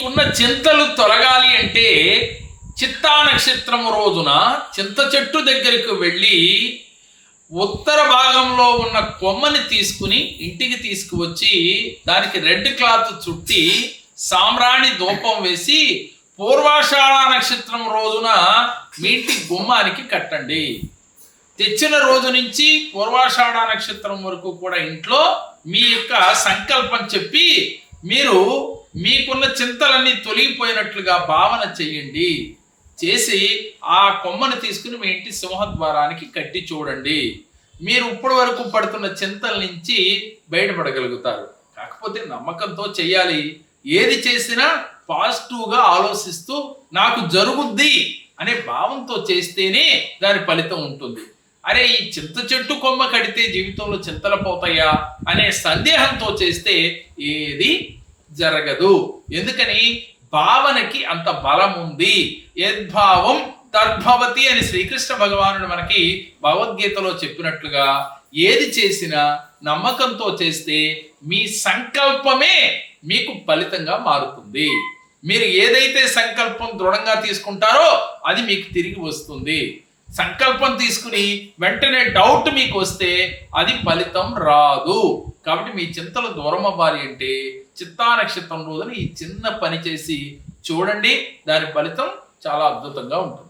నీకున్న చింతలు తొలగాలి అంటే చిత్తా నక్షత్రం రోజున చింత చెట్టు దగ్గరికి వెళ్ళి ఉత్తర భాగంలో ఉన్న కొమ్మని తీసుకుని ఇంటికి తీసుకువచ్చి దానికి రెడ్ క్లాత్ చుట్టి సామ్రాణి ధూపం వేసి పూర్వాషాఢ నక్షత్రం రోజున మీ ఇంటి గుమ్మానికి కట్టండి. తెచ్చిన రోజు నుంచి పూర్వాషాఢ నక్షత్రం వరకు కూడా ఇంట్లో మీ యొక్క సంకల్పం చెప్పి మీరు మీకున్న చింతలన్నీ తొలగిపోయినట్లుగా భావన చెయ్యండి. చేసి ఆ కొమ్మను తీసుకుని మీ ఇంటి సింహద్వారానికి కట్టి చూడండి. మీరు ఇప్పటి వరకు పడుతున్న చింతల నుంచి బయటపడగలుగుతారు. కాకపోతే నమ్మకంతో చేయాలి ఏది చేసినా పాజిటివ్గా ఆలోచిస్తూ నాకు జరుగుద్ది అనే భావంతో చేస్తేనే దాని ఫలితం ఉంటుంది. అరే ఈ చింత చెట్టు కొమ్మ కడితే జీవితంలో చింతలు పోతాయా? అనే సందేహంతో చేస్తే ఏది జరగదు. ఎందుకని? భావనకి అంత బలం ఉంది. యద్భావం తద్భవతి అని శ్రీకృష్ణ భగవానుడు మనకి భగవద్గీతలో చెప్పినట్లుగా ఏది చేసినా నమ్మకంతో చేస్తే మీ సంకల్పమే మీకు ఫలితంగా మారుతుంది. మీరు ఏదైతే సంకల్పం దృఢంగా తీసుకుంటారో అది మీకు తిరిగి వస్తుంది. సంకల్పం తీసుకుని వెంటనే డౌట్ మీకు వస్తే అది ఫలితం రాదు. కాబట్టి మీ చింతలు దూరం అవ్వాలి అంటే చిత్తా నక్షత్రం రోజున ఈ చిన్న పని చేసి చూడండి దాని ఫలితం చాలా అద్భుతంగా ఉంటుంది.